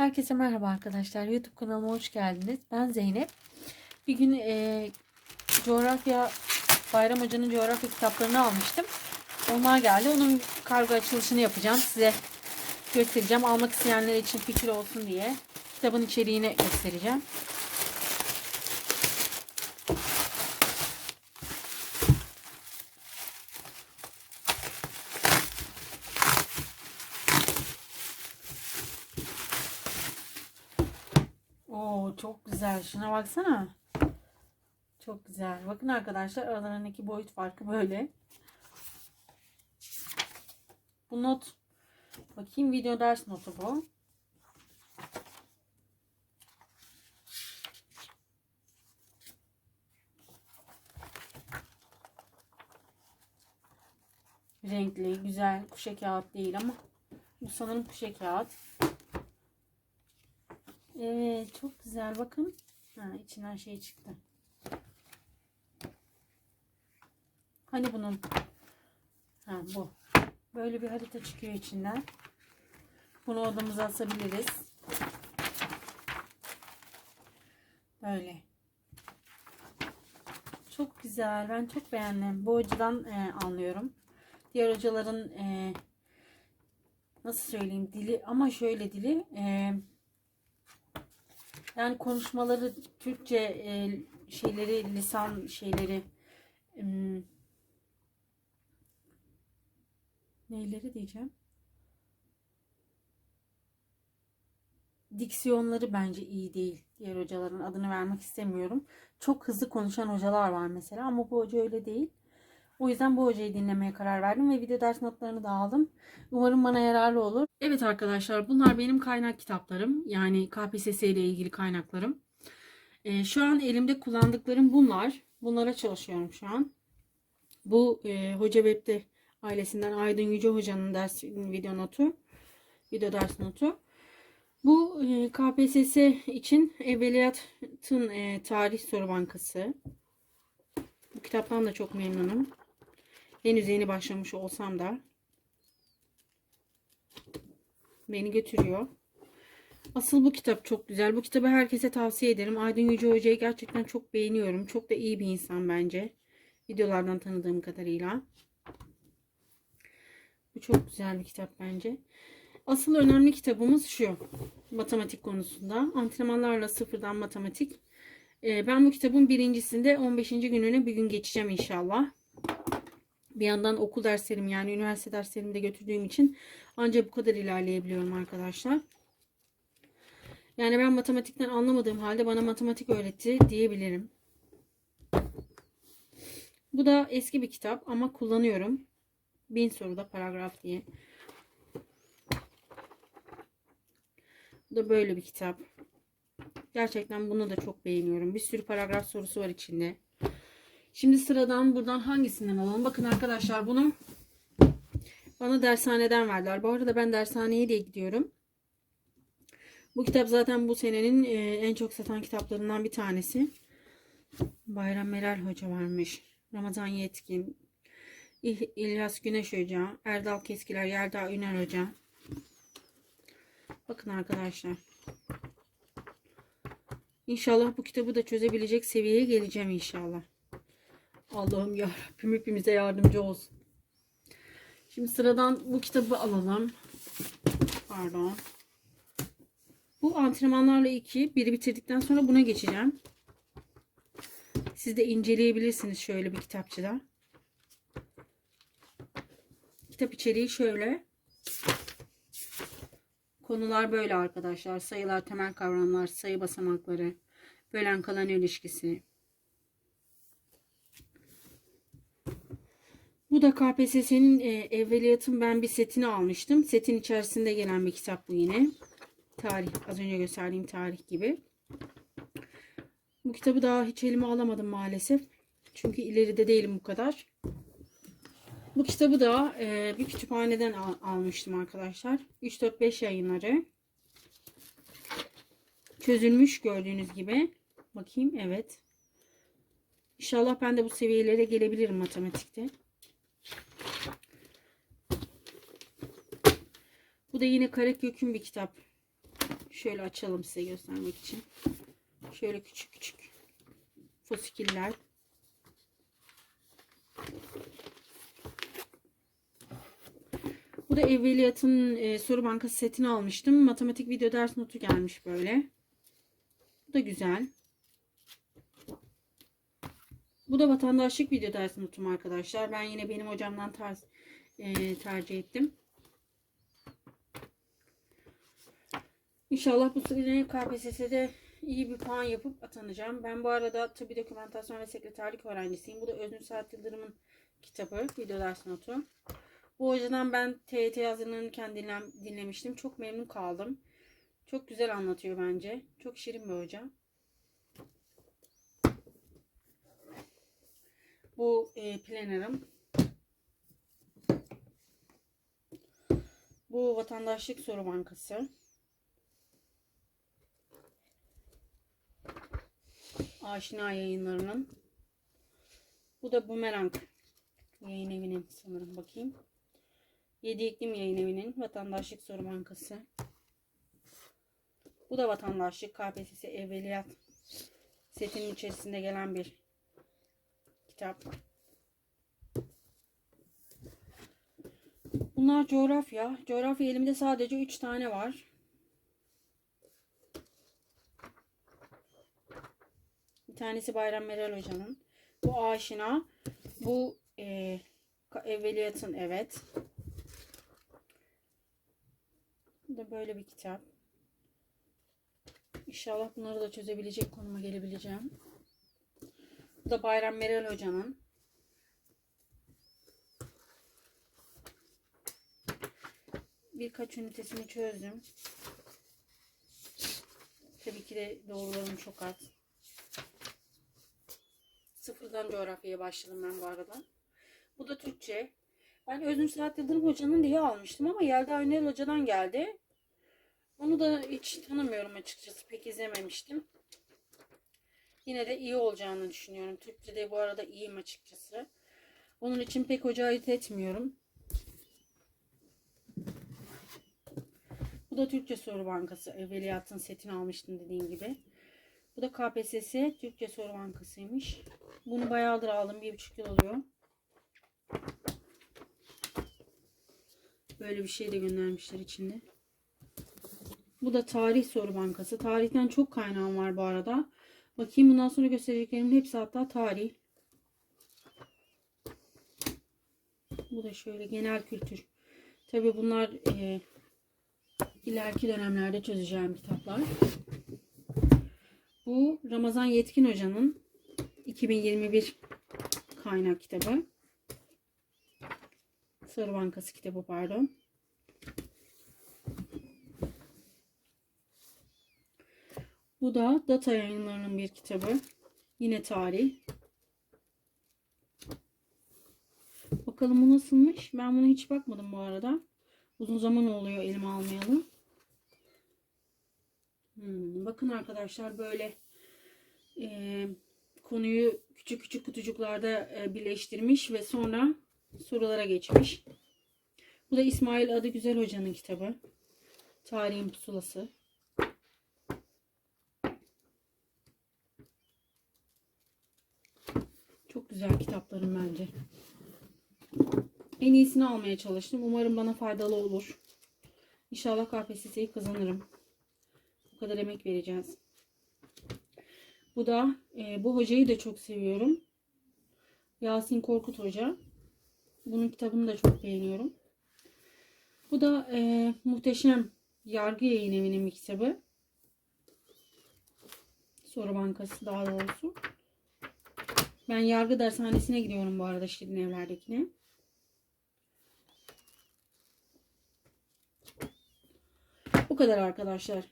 Herkese merhaba arkadaşlar. YouTube kanalıma hoş geldiniz. Ben Zeynep. Bir gün e, coğrafya Bayram Hoca'nın coğrafya kitaplarını almıştım. Onlar geldi. Onun kargo açılışını yapacağım. Size göstereceğim. Almak isteyenler için fikir olsun diye. Kitabın içeriğini göstereceğim. Çok güzel. Şuna baksana. Çok güzel. Bakın arkadaşlar aralarındaki boyut farkı böyle. Bu not bakayım video ders notu bu. Renkli, güzel kuşa kağıt değil ama bu sanırım kuşa kağıt. Evet çok güzel bakın. Ha, içinden şey çıktı. Hani bunun ha bu. Böyle bir harita çıkıyor içinden. Bunu odamıza asabiliriz. Böyle. Çok güzel. Ben çok beğendim. Bu hocadan e, anlıyorum. Diğer hocaların e, nasıl söyleyeyim dili ama şöyle dili e, yani konuşmaları Türkçe e, şeyleri lisan şeyleri ım, neyleri diyeceğim diksiyonları bence iyi değil. Diğer hocaların adını vermek istemiyorum. Çok hızlı konuşan hocalar var mesela ama bu hoca öyle değil. O yüzden bu hocayı dinlemeye karar verdim ve video ders notlarını da aldım. Umarım bana yararlı olur. Evet arkadaşlar bunlar benim kaynak kitaplarım. Yani KPSS ile ilgili kaynaklarım. Ee, şu an elimde kullandıklarım bunlar. Bunlara çalışıyorum şu an. Bu e, Hoca Web'de ailesinden Aydın Yüce Hoca'nın ders video notu. Video ders notu. Bu e, KPSS için Evveliyatın e, Tarih Soru Bankası. Bu kitaptan da çok memnunum. Henüz yeni başlamış olsam da beni götürüyor. Asıl bu kitap çok güzel. Bu kitabı herkese tavsiye ederim. Aydın Yüce Hoca'yı gerçekten çok beğeniyorum. Çok da iyi bir insan bence. Videolardan tanıdığım kadarıyla. Bu çok güzel bir kitap bence. Asıl önemli kitabımız şu. Matematik konusunda. Antrenmanlarla sıfırdan matematik. Ee, ben bu kitabın birincisinde 15. gününe bir gün geçeceğim inşallah. Bir yandan okul derslerim yani üniversite derslerimi de götürdüğüm için ancak bu kadar ilerleyebiliyorum arkadaşlar. Yani ben matematikten anlamadığım halde bana matematik öğretti diyebilirim. Bu da eski bir kitap ama kullanıyorum. Bin soruda paragraf diye. Bu da böyle bir kitap. Gerçekten bunu da çok beğeniyorum. Bir sürü paragraf sorusu var içinde. Şimdi sıradan buradan hangisinden alalım? Bakın arkadaşlar bunu bana dershaneden verdiler. Bu arada ben dershaneye de gidiyorum. Bu kitap zaten bu senenin e, en çok satan kitaplarından bir tanesi. Bayram Meral Hoca varmış. Ramazan Yetkin. İlyas Güneş Hoca. Erdal Keskiler. Yelda Üner Hoca. Bakın arkadaşlar. İnşallah bu kitabı da çözebilecek seviyeye geleceğim inşallah. Allah'ım ya Rabbim hepimize yardımcı olsun. Şimdi sıradan bu kitabı alalım. Pardon. Bu antrenmanlarla iki. Biri bitirdikten sonra buna geçeceğim. Siz de inceleyebilirsiniz şöyle bir kitapçıda. Kitap içeriği şöyle. Konular böyle arkadaşlar. Sayılar, temel kavramlar, sayı basamakları, bölen kalan ilişkisi. Bu da KPSS'nin e, evveliyatın ben bir setini almıştım. Setin içerisinde gelen bir kitap bu yine. Tarih, az önce gösterdiğim tarih gibi. Bu kitabı daha hiç elime alamadım maalesef. Çünkü ileride değilim bu kadar. Bu kitabı da e, bir kütüphaneden al- almıştım arkadaşlar. 3-4-5 yayınları. Çözülmüş gördüğünüz gibi. Bakayım evet. İnşallah ben de bu seviyelere gelebilirim matematikte. Bu da yine Karakök'ün bir kitap. Şöyle açalım size göstermek için. Şöyle küçük küçük fosikiller. Bu da evveliyatın e, soru bankası setini almıştım. Matematik video ders notu gelmiş böyle. Bu da güzel. Bu da vatandaşlık video ders notum arkadaşlar. Ben yine benim hocamdan tarz, e, tercih ettim. İnşallah bu sene KPSS'de iyi bir puan yapıp atanacağım. Ben bu arada tıbbi dokümantasyon ve sekreterlik öğrencisiyim. Bu da Öznur Saat Yıldırım'ın kitabı, video ders notu. Bu hocadan ben TYT hazırlanırken dinlem, dinlemiştim. Çok memnun kaldım. Çok güzel anlatıyor bence. Çok şirin bir hoca. Bu e, planner'ım. Bu vatandaşlık soru bankası. Aşina yayınlarının. Bu da Bumerang yayın evinin sanırım bakayım. Yedi İklim Yayın Evi'nin Vatandaşlık Soru Bankası. Bu da vatandaşlık KPSS evveliyat setinin içerisinde gelen bir kitap. Bunlar coğrafya. Coğrafya elimde sadece 3 tane var. Bir tanesi Bayram Meral Hoca'nın. Bu aşina. Bu e, evveliyatın evet. Bu da böyle bir kitap. İnşallah bunları da çözebilecek konuma gelebileceğim. Bu da Bayram Meral Hoca'nın. Birkaç ünitesini çözdüm. Tabii ki de doğrularım çok az. Sıfırdan coğrafyaya başladım ben bu arada. Bu da Türkçe. Ben Öznur Saat Yıldırım Hoca'nın diye almıştım ama Yelda Önel Hoca'dan geldi. Onu da hiç tanımıyorum açıkçası. Pek izlememiştim. Yine de iyi olacağını düşünüyorum. Türkçe'de bu arada iyiyim açıkçası. Onun için pek hoca ayırt etmiyorum. Bu da Türkçe Soru Bankası. Evveliyatın setini almıştım dediğim gibi. Bu da KPSS Türkçe Soru Bankası'ymış. Bunu bayağıdır aldım. Bir buçuk yıl oluyor. Böyle bir şey de göndermişler içinde. Bu da tarih soru bankası. Tarihten çok kaynağım var bu arada. Bakayım bundan sonra göstereceklerimin hepsi hatta tarih. Bu da şöyle genel kültür. Tabi bunlar e, ileriki dönemlerde çözeceğim kitaplar. Bu Ramazan Yetkin Hoca'nın 2021 kaynak kitabı. Soru Bankası kitabı pardon. Bu da data yayınlarının bir kitabı. Yine tarih. Bakalım bu nasılmış? Ben bunu hiç bakmadım bu arada. Uzun zaman oluyor elime almayalı. Hmm, bakın arkadaşlar böyle e, konuyu küçük küçük kutucuklarda e, birleştirmiş ve sonra sorulara geçmiş. Bu da İsmail Adı Güzel Hoca'nın kitabı. Tarihin Pusulası. Çok güzel kitaplarım bence. En iyisini almaya çalıştım. Umarım bana faydalı olur. İnşallah KPSS'yi kazanırım. Bu kadar emek vereceğiz. Bu da e, bu hocayı da çok seviyorum. Yasin Korkut Hoca. Bunun kitabını da çok beğeniyorum. Bu da e, muhteşem Yargı Yayın Evi'nin bir kitabı. Soru Bankası daha doğrusu. Ben yargı dershanesine gidiyorum bu arada Şirin evlerdekine. Bu kadar arkadaşlar.